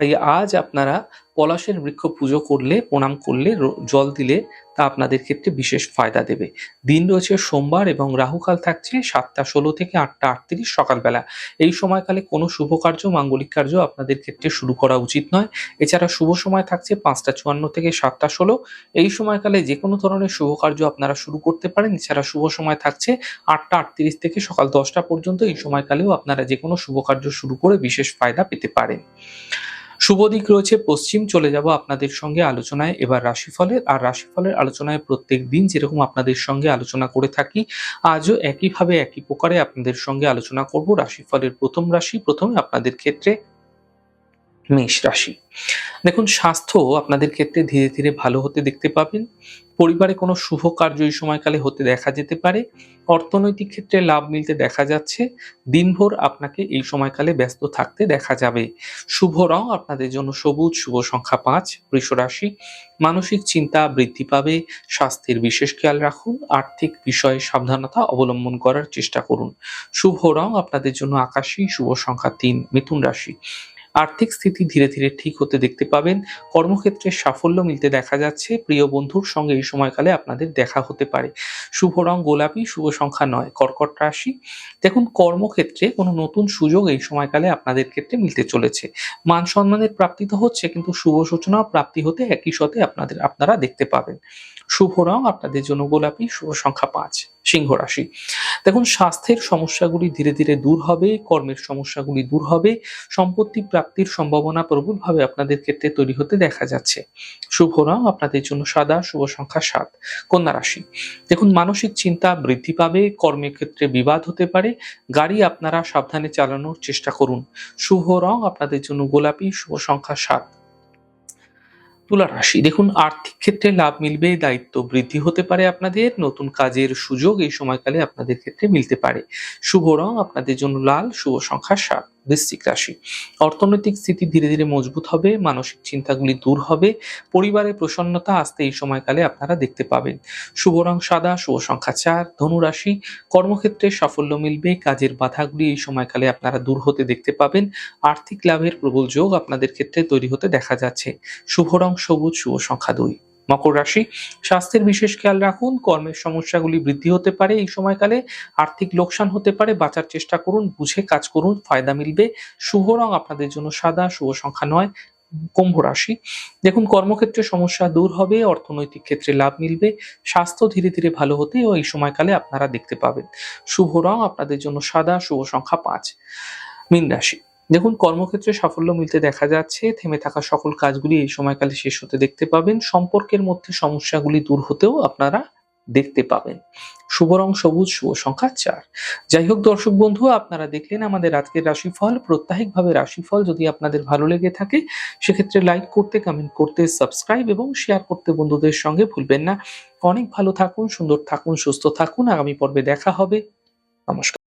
তাই আজ আপনারা পলাশের বৃক্ষ পুজো করলে, প্রণাম করলে জল দিলে তা আপনাদের ক্ষেত্রে বিশেষ ফায়দা দেবে। দিন রয়েছে সোমবার এবং রাহুকাল থাকছে সাতটা ষোলো থেকে আটটা আটত্রিশ সকালবেলা। এই সময়কালে কোনো শুভ কার্য, মাঙ্গলিক কার্য আপনাদের ক্ষেত্রে শুরু করা উচিত নয়। এছাড়া শুভ সময় থাকছে পাঁচটা চুয়ান্ন থেকে সাতটা ষোলো। এই সময়কালে যে কোনো ধরনের শুভ কার্য আপনারা শুরু করতে পারেন। এছাড়া শুভ সময় থাকছে আটটা আটত্রিশ থেকে সকাল দশটা পর্যন্ত। এই সময়কালেও আপনারা যে কোনো শুভ কার্য শুরু করে বিশেষ ফায়দা পেতে পারেন। শুভ দিক রয়েছে, পশ্চিম চলে যাব আপনাদের সঙ্গে আলোচনায়। এবার রাশিফলের আর রাশিফলের আলোচনায় প্রত্যেক দিন যেরকম আপনাদের সঙ্গে আলোচনা করে থাকি, আজও একইভাবে একই প্রকারে আপনাদের সঙ্গে আলোচনা করব। রাশিফলের প্রথম রাশি, প্রথমে আপনাদের ক্ষেত্রে মেষ রাশি। দেখুন, স্বাস্থ্য আপনাদের ক্ষেত্রে ধীরে ধীরে ভালো হতে দেখতে পাবেন। পরিবারে কোনো শুভ কার্য এই সময়কালে হতে দেখা যেতে পারে। অর্থনৈতিক ক্ষেত্রে লাভ মিলতে দেখা যাচ্ছে। দিনভর আপনাকে এই সময়কালে ব্যস্ত থাকতে দেখা যাবে। শুভ রং আপনাদের জন্য সবুজ, শুভ সংখ্যা পাঁচ রাশি। মানসিক চিন্তা বৃদ্ধি পাবে। স্বাস্থ্যের বিশেষ খেয়াল রাখুন। আর্থিক বিষয়ে সাবধানতা অবলম্বন করার চেষ্টা করুন। শুভ রং আপনাদের জন্য আকাশী, শুভ সংখ্যা তিন, মিথুন রাশি। আর্থিক স্থিতি ধীরে ধীরে ঠিক হতে দেখতে পাবেন। কর্মক্ষেত্রে সাফল্য মিলতে দেখা যাচ্ছে। প্রিয় বন্ধুর সঙ্গে এই সময়কালে আপনাদের দেখা হতে পারে। শুভ রং গোলাপি, শুভ সংখ্যা নয়, কর্কট রাশি। দেখুন, কর্মক্ষেত্রে কোনো নতুন সুযোগ এই সময়কালে আপনাদের ক্ষেত্রে মিলতে চলেছে। মান সম্মানের প্রাপ্তি তো হচ্ছে, কিন্তু শুভ সূচনা প্রাপ্তি হতে একই সাথে আপনাদের, আপনারা দেখতে পাবেন। শুভ রং আপনাদের জন্য গোলাপি, শুভ সংখ্যা পাঁচ, সিংহ রাশি। দেখুন, স্বাস্থ্যের সমস্যাগুলি ধীরে ধীরে দূর হবে, কর্মের সমস্যাগুলি দূর হবে, সম্পত্তি প্রাপ্তির সম্ভাবনা প্রবলভাবে আপনাদের ক্ষেত্রে তৈরি হতে দেখা যাচ্ছে। শুভ রং আপনাদের জন্য সাদা, শুভ সংখ্যা সাত। কন্যা রাশি, দেখুন মানসিক চিন্তা বৃদ্ধি পাবে, কর্মের ক্ষেত্রে বিবাদ হতে পারে, গাড়ি আপনারা সাবধানে চালানোর চেষ্টা করুন। শুভ রং আপনাদের জন্য গোলাপি, শুভ সংখ্যা সাত। তুলা রাশি, দেখুন আর্থিক ক্ষেত্রে লাভ মিলবে, দায়িত্ব বৃদ্ধি হতে পারে আপনাদের, নতুন কাজের সুযোগ এই সময়কালে আপনাদের ক্ষেত্রে মিলতে পারে। শুভ রং আপনাদের জন্য লাল, শুভ সংখ্যা সাত। বৃশ্চিক রাশি। অর্থনৈতিক স্থিতি ধীরে ধীরে মজবুত হবে, মানসিক চিন্তাগুলি দূর হবে, পরিবারের প্রসন্নতা আসতে এই সময়কালে আপনারা দেখতে পাবেন। শুভ রং সাদা, শুভ সংখ্যা চার, ধনু রাশি, কর্মক্ষেত্রে সাফল্য মিলবে, কাজের বাধাগুলি এই সময়কালে আপনারা দূর হতে দেখতে পাবেন। আর্থিক লাভের প্রবল যোগ আপনাদের ক্ষেত্রে তৈরি হতে দেখা যাচ্ছে। শুভ রং সবুজ, শুভ সংখ্যা দুই। মকর রাশি। স্বাস্থ্যের বিশেষ খেয়াল রাখুন, কর্মের সমস্যাগুলি বৃদ্ধি হতে পারে এই সময়কালে, আর্থিক লোকসান হতে পারে, বাঁচার চেষ্টা করুন, বুঝে কাজ করুন, ফায়দা মিলবে, শুভ রং আপনাদের জন্য সাদা, শুভ সংখ্যা নয়, কুম্ভ রাশি। দেখুন, কর্মক্ষেত্রে সমস্যা দূর হবে, অর্থনৈতিক ক্ষেত্রে লাভ মিলবে, স্বাস্থ্য ধীরে ধীরে ভালো হতে ও এই সময়কালে আপনারা দেখতে পাবেন। শুভ রং আপনাদের জন্য সাদা, শুভ সংখ্যা পাঁচ। মীন রাশি। দেখুন, কর্মক্ষেত্রে সাফল্য মিলতে দেখা যাচ্ছে। থেমে থাকা সকল কাজগুলি এই সময়কালে শেষ হতে দেখতে পাবেন। সম্পর্কের মধ্যে সমস্যাগুলি দূর হতেও আপনারা দেখতে পাবেন। শুভ রং সবুজ, শুভ সংখ্যা চার। যাই হোক, দর্শক বন্ধু, আপনারা দেখলেন আমাদের আজকের রাশিফল। প্রত্যাহিকভাবে রাশিফল যদি আপনাদের ভালো লেগে থাকে, সেক্ষেত্রে লাইক করতে, কমেন্ট করতে, সাবস্ক্রাইব এবং শেয়ার করতে বন্ধুদের সঙ্গে ভুলবেন না। অনেক ভালো থাকুন, সুন্দর থাকুন, সুস্থ থাকুন। আগামী পর্বে দেখা হবে। নমস্কার।